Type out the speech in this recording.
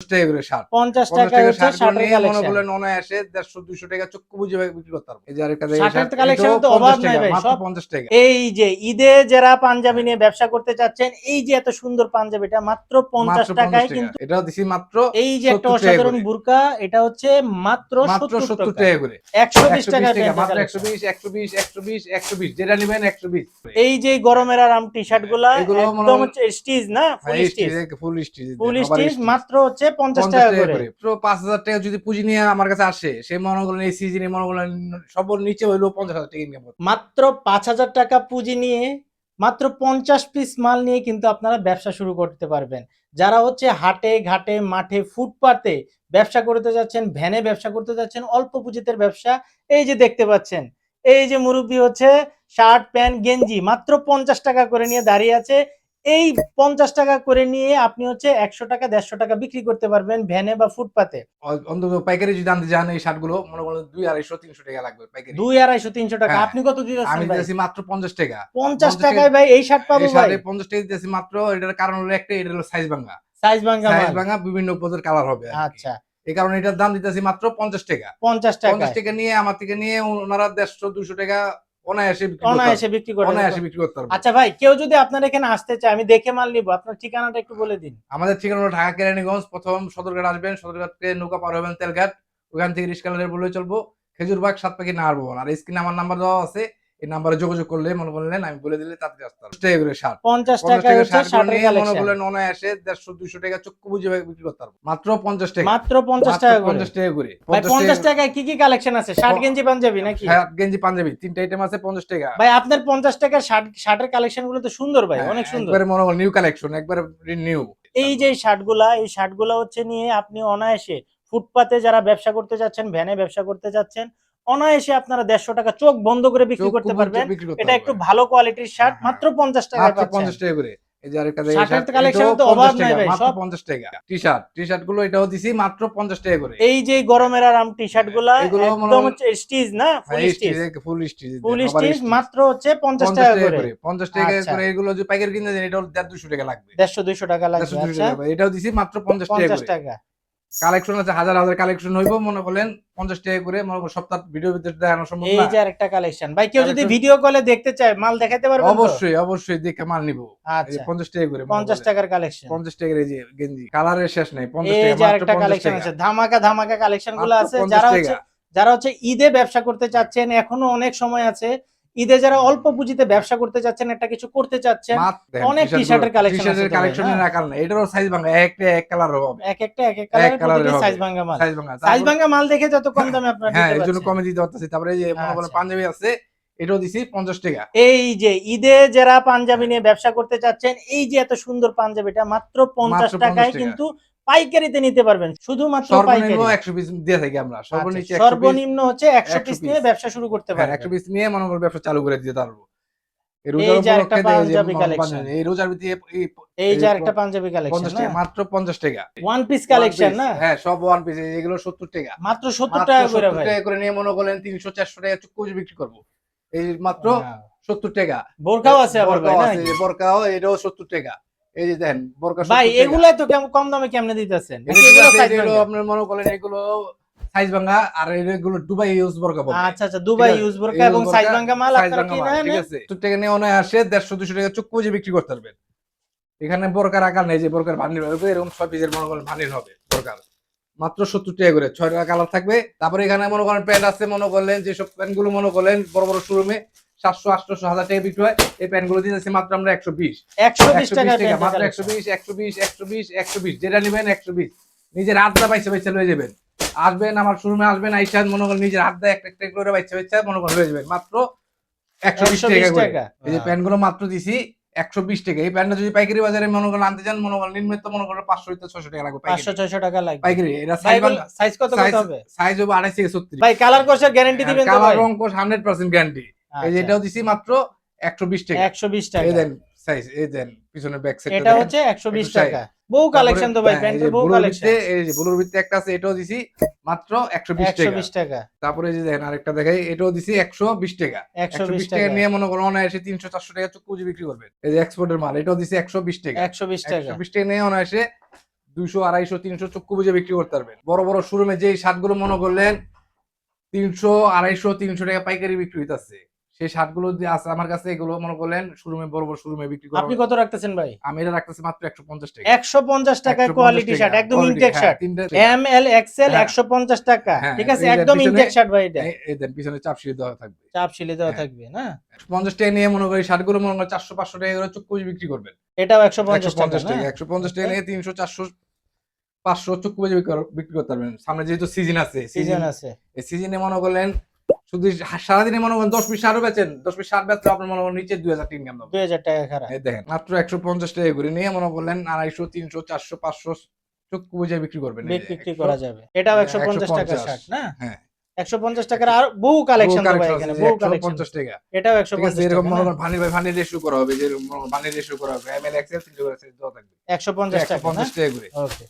টাকা করে শার্ট। পঞ্চাশ পঞ্চাশ টাকা টাকা শার্ট নিয়ে মনে করলেন অনায়াসে দেড়শো দুইশো টাকা চক্ষু বুঝে বিক্রি করতে পারব এই যে আরেকটা শার্টের শার্ট, তো অভাব নাই ভাই, সব- পঞ্চাশ টাকা। এই যে ঈদে যারা পাঞ্জাবি নিয়ে ব্যবসা করতে চাচ্ছেন এই যে এত সুন্দর পাঞ্জাবিটা মাত্র পঞ্চাশ টাকায় কিন্তু এটাও দিছি মাত্র এই যে একটা অসাধারণ। বুরকা এটা হচ্ছে মাত্র মাত্র সত্তর টাকা। টাকা করে। একশো বিশ টাকা মাত্র একশো বিশ একশো বিশ একশো বিশ একশো বিশ যেটা নিবেন একশো বিশ এই যে গরমের আরাম টি শার্টগুলা একদম হচ্ছে স্টিচ না? Full stitch full stitch full stitch মাত্র হচ্ছে পঞ্চাশ টাকা করে। তো পাঁচ হাজার টাকা যদি পুঁজি নিয়ে আমার কাছে আসে সে মনে করেন এই সিজনে মনে করেন সব নিচে পঞ্চাশ হাজার টাকা ইনকাম মাত্র পাঁচ হাজার টাকা পুঁজি নিয়ে মাত্র পঞ্চাশ পিস মাল নিয়ে কিন্তু আপনারা ব্যবসা শুরু করতে পারবেন। যারা হচ্ছে হাটে ঘাটে মাঠে ফুটপাতে ব্যবসা করতে যাচ্ছেন ভ্যানে ব্যবসা করতে যাচ্ছেন অল্প পুঁজিতে ব্যবসা এই যে দেখতে পাচ্ছেন এই যে মুরব্বী হচ্ছে শার্ট প্যান্ট গেঞ্জি মাত্র পঞ্চাশ টাকা করে নিয়ে দাঁড়িয়ে আছে এই পঞ্চাশ টাকা করে নিয়ে আপনি হচ্ছে একশো টাকা দেড়শো টাকা বিক্রি করতে পারবেন ভ্যানে বা ফুটপাতে। অন্তত পাইকারি যদি আনতে যান এই শার্টগুলো মনে করেন দুই আড়াইশো তিনশো টাকা লাগবে পাইকারি। দুই আড়াইশো তিনশো টাকা। হ্যাঁ। আপনি কত আমি দিতেছেন দিতেছি মাত্র পঞ্চাশ টাকা। পঞ্চাশ টাকায় ভাই এই শার্ট পাবো ভাই। পঞ্চাশ টাকা দিতেছি মাত্র। এটার কারণ হলো একটা এটা হলো সাইজ ভাঙা। সাইজ ভাঙ্গা সাইজ ভাঙা বিভিন্ন পদের কালার হবে আচ্ছা। এই কারণে এটার দাম দিতেছি মাত্র পঞ্চাশ টাকা। পঞ্চাশ টাকা পঞ্চাশ টাকা নিয়ে আমার থেকে নিয়ে ওনারা দেড়শো দুশো টাকা অনায়াসে অনায়াসে বিক্রি করে অনায়াসে বিক্রি করতে পারবে। আচ্ছা ভাই কেউ যদি আপনার এখানে আসতে চায় আমি দেখে মাল নিবো। আপনার ঠিকানাটা একটু বলে দিন। আমাদের ঠিকানা ঢাকা কেরানীগঞ্জ প্রথম সদরঘাট আসবেন সদরঘাট থেকে নৌকা পার হবেন তেলঘাট। ওখান থেকে রিক্সা বলে চলবো। খেজুরবাগ সাত পাখি আর স্ক্রিনে আমার নাম্বার দেওয়া আছে। এই নাম্বারে যোগাযোগ করলে মনে করলেন আমি বলে দিলে তাড়াতাড়ি আসতে টাকা করে শার্ট পঞ্চাশ টাকা নিয়ে মনে করলেন অনায়াসে দেড়শো দুশো টাকা চক্ষু বুঝে বিক্রি করতে পারব। মাত্র পঞ্চাশ টাকা। মাত্র পঞ্চাশ টাকা পঞ্চাশ টাকা করে। পঞ্চাশ টাকায় কি কি কালেকশন আছে? প- গেঞ্জি পাঞ্জাবি নাকি? শার্ট গেঞ্জি পাঞ্জাবি। তিনটা আইটেম আছে পঞ্চাশ টাকা। ভাই আপনার পঞ্চাশ টাকার শার্ট শার্টের কালেকশনগুলো তো সুন্দর ভাই হ্যাঁ, অনেক সুন্দর। একবারে মনে নিউ কালেকশন একবারে নিউ এই যে শার্টগুলা এই শার্টগুলা হচ্ছে নিয়ে আপনি অনায়াসে ফুটপাতে যারা ব্যবসা করতে যাচ্ছেন ভ্যানে ব্যবসা করতে যাচ্ছেন অনায়াসে আপনারা দেড়শো টাকা চোখ বন্ধ করে বিক্রি করতে পারবেন। এটা একটু ভালো কোয়ালিটির শার্ট হ্যাঁ, মাত্র পঞ্চাশ টাকা পঞ্চাশ টাকা করে। এই যে আরেকটা দেখেন, শার্টের শার্ট, collection এটাও তো অভাব নাই ভাই, সব- পঞ্চাশ টাকা। টি শার্ট টি শার্টগুলো এটাও দিছি মাত্র পঞ্চাশ টাকা করে। এই যে গরমের আরাম টি শার্টগুলা একদম হচ্ছে স্টিচ না full stitch full stitch full stitch মাত্র হচ্ছে পঞ্চাশ পঞ্চাশ টাকা টাকা করে। করে পঞ্চাশ টাকা আচ্ছা। করে এগুলো যে পাইকারি কিনতে এটা টাকা লাগবে। দেড়শো দুইশো টাকা লাগবে আচ্ছা। এটাও দিছি মাত্র পঞ্চাশ টাকা। কালেকশন আছে হাজার হাজার কালেকশন হইব মনে করলেন পঞ্চাশ টাকা করে মনে করেন সপ্তাহ ভিডিও ভিতরে দেখানো সম্ভব এই যে আরেকটা কালেকশন ভাই কেউ যদি ভিডিও কলে দেখতে চায় মাল দেখাতে পারবেন তো? অবশ্যই অবশ্যই দেখে মাল নিবো। আচ্ছা। পঞ্চাশ টাকা করে পঞ্চাশ করেন। টাকার কালেকশন পঞ্চাশ টাকার এই যে গেঞ্জি কালারের শেষ নেই পঞ্চাশ টাকা আরেকটা কালেকশন আছে ধামাকা ধামাকা কালেকশনগুলো আছে যারা হচ্ছে যারা হচ্ছে ঈদে ব্যবসা করতে চাচ্ছেন এখনও অনেক সময় আছে ঈদে যারা অল্প পুঁজিতে ব্যবসা করতে চাচ্ছেন একটা কিছু করতে চাচ্ছেন অনেক t-shirt-এর collection আছে তো ভাই, না? এটারও সাইজ ভাঙা একটা এক কালার হবে। এক একটা এক এক কালারের সাইজ ভাঙা মাল। সাইজ ভাঙা। সাইজ ভাঙা মাল দেখে যত কম দামে আপনারা হ্যাঁ এই জন্য কমে দিতে পারতেছি তারপরে এই যে মনে করেন আচ্ছা। পাঞ্জাবি আছে এটাও দিছি পঞ্চাশ টাকা। এই যে ঈদে যারা পাঞ্জাবি নিয়ে ব্যবসা করতে চাচ্ছেন এই যে এত সুন্দর পাঞ্জাবিটা মাত্র পঞ্চাশ 50 টাকায় কিন্তু পাইকারিতে নিতে পারবেন শুধুমাত্র সর্বনিম্ন পিস দিয়ে থাকি আমরা আচ্ছা, পিস সর্বনিম্ন হচ্ছে একশো 100 পিস নিয়ে ব্যবসা শুরু করতে হ্যাঁ পারবেন। একশো পিস নিয়ে মনে করেন ব্যবসা চালু করে দিতে পারব। এই রোজার যে পাঞ্জাবি ম- এই রোজার ভিতরে এই এই যে এই পাঞ্জাবি কালেকশন মাত্র পঞ্চাশ টাকা। ওয়ান পিস কালেকশন না? হ্যাঁ সব ওয়ান পিস এগুলো সত্তর টাকা। মাত্র সত্তর মাত্র টাকা করে 70 টাকা করে নিয়ে মনে চারশো টাকা বিক্রি করব। এই মাত্র Wow. সত্তর টাকা। বোরকাও আছে আবার ভাই না? বোরকাও এটাও সত্তর টাকা। এই যে বোরকা ভাই 70 এগুলাই তো কম দামে কেমনে দিতেছেন? এগুলো? আপনার মনে করেন এগুলো সাইজ ভাঙা আর এগুলো দুবাই ইউজ বোরকা আচ্ছা আচ্ছা দুবাই ইউজ বোরকা এবং সাইজ মাল আপনারা ঠিক আছে? টাকা নিয়ে আসে দেড়শো দুশো টাকা চুক্কু বুঝে বিক্রি করতে পারবেন। এখানে বোরকার আকার নেই যে বোরকার ভান্ডিল হবে এরকম ছয় পিসের মনে করেন ভান্ডিল হবে বোরকার। মাত্র সত্তর টাকা করে ছয় টাকা কালার থাকবে। তারপরে এখানে মনে করেন প্যান্ট আছে মনে করলেন যেসব প্যান্টগুলো মনে করলেন বড় বড় শোরুমে সাতশো আটশো হাজার টাকা বিক্রি হয়। এই প্যান্টগুলো দিতেছি মাত্র আমরা একশো বিশ। একশো বিশ টাকা মাত্র একশো বিশ একশো বিশ একশো বিশ একশো বিশ। যেটা নেবেন একশো বিশ। নিজের হাতটা বাইসে বাইসে লয়ে যাবেন। আসবেন আমার শোরুমে আসবেন আইসা মনে করেন নিজের দিয়ে একটা একটা করে বাইসে বাইসে মনে করেন লয়ে যাবেন। মাত্র একশো বিশ টাকা করে। এই যে প্যান্টগুলো মাত্র দিছি একশো বিশ টাকা। এই প্যান্টটা যদি পাইকারি বাজারে মনে করেন আনতে চান মনে করেন নিম্নত মনে করেন পাঁচশো হইতে ছশো টাকা লাগবে পাঁচশো ছয়শো টাকা লাগবে। পাইকারি এটা সাইজ কত হবে? সাইজ হবে আড়াইশ থেকে ছত্রিশ। ভাই কালার কোর্সের গ্যারান্টি দিবেন কালার রং কোর্স হান্ড্রেড পার্সেন্ট গ্যারান্টি এই যে আচ্ছা, এটাও দিছি মাত্র একশো বিশ টাকা একশো বিশ এই টাকা দেন সাইজ এই দেন পিছনে ব্যাক সাইড এটা হচ্ছে একশো বিশ একটু টাকা বহু কালেকশন তো ভাই হ্যাঁ, প্যান্টের বহু কালেকশন এই যে ব্লুর ভিত্তি একটা আছে এটাও দিছি মাত্র একশো বিশ একশো টাকা বিশ টাকা তারপরে এই যে দেখেন আরেকটা দেখাই এটাও দিছি একশো বিশ টাকা একশো একশো বিশ বিশ টাকা টাকা নিয়ে মনে করো অনায়াসে তিনশো চারশো টাকা চুক্কুজি বিক্রি করবেন এই যে এক্সপোর্টের মাল এটাও দিছি একশো বিশ টাকা একশো বিশ টাকা একশো বিশ টাকা নিয়ে অনায়াসে দুইশো আড়াইশো তিনশো চক্ষু বুঝে বিক্রি করতে পারবেন বড় বড় শোরুমে যেই শার্টগুলো মনে করলেন তিনশো আড়াইশো তিনশো টাকা পাইকারি বিক্রি হইতাছে সেই শার্টগুলো যে আছে আমার কাছে এগুলো মনে করলেন শোরুমে বড় বড় শোরুমে বিক্রি আপনি কত রাখতেছেন ভাই? আমি এটা রাখতেছি মাত্র একশো পঞ্চাশ টাকা। একশো পঞ্চাশ টাকায় কোয়ালিটি শার্ট একদম ইনটেক শার্ট এম এল হ্যাঁ। একশো পঞ্চাশ টাকা। হ্যাঁ, ঠিক আছে একদম ইনটেক শার্ট ভাই এটা। এই- দেন পিছনে চাপ সিঁড়ি দেওয়া থাকবে। চাপ শিলে দেওয়া হ্যাঁ। থাকবে না? পঞ্চাশ টাকা নিয়ে মনে করি শার্টগুলো মনে করি চারশো পাঁচশো টাকা করে বুঝে বিক্রি করবেন। এটাও একশো একশো পঞ্চাশ টাকা পঞ্চাশ টাকা একশো পঞ্চাশ টাকা নিয়ে তিনশো চারশো পাঁচশো চক্ষু বিক্রি কর- করতে পারবেন। সামনে যেহেতু সিজন আছে সিজন সিজন আছে। এই সিজনে মনে করলেন শুধু সারাদিনে মনে করেন দশ পিস সারও বেচেন দশ পিস সার বেচলে আপনার মনে করেন নিচে দুই হাজার তিন গ্রাম দুই হাজার টাকা খারাপ। দেখেন মাত্র একশো পঞ্চাশ টাকা করে নিয়ে মনে করলেন আড়াইশো তিনশো চারশো পাঁচশো চক্ষু বুঝে বিক্রি করবেন। বিক্রি করা যাবে। এটাও হ্যাঁ, একশো পঞ্চাশ টাকা 150 না? হ্যাঁ। একশো পঞ্চাশ টাকার আর বহু কালেকশন বহু এখানে বহু কালেকশন টাকা। এটাও একশো পঞ্চাশ এরকম মনে করেন ভানি বাই ভানি রেশিও করা হবে যে ভানি রেশিও করা হবে এম এল এক্সেল তিনশো করে দেওয়া থাকবে। একশো পঞ্চাশ টাকা পঞ্চাশ টাকা করে। ওকে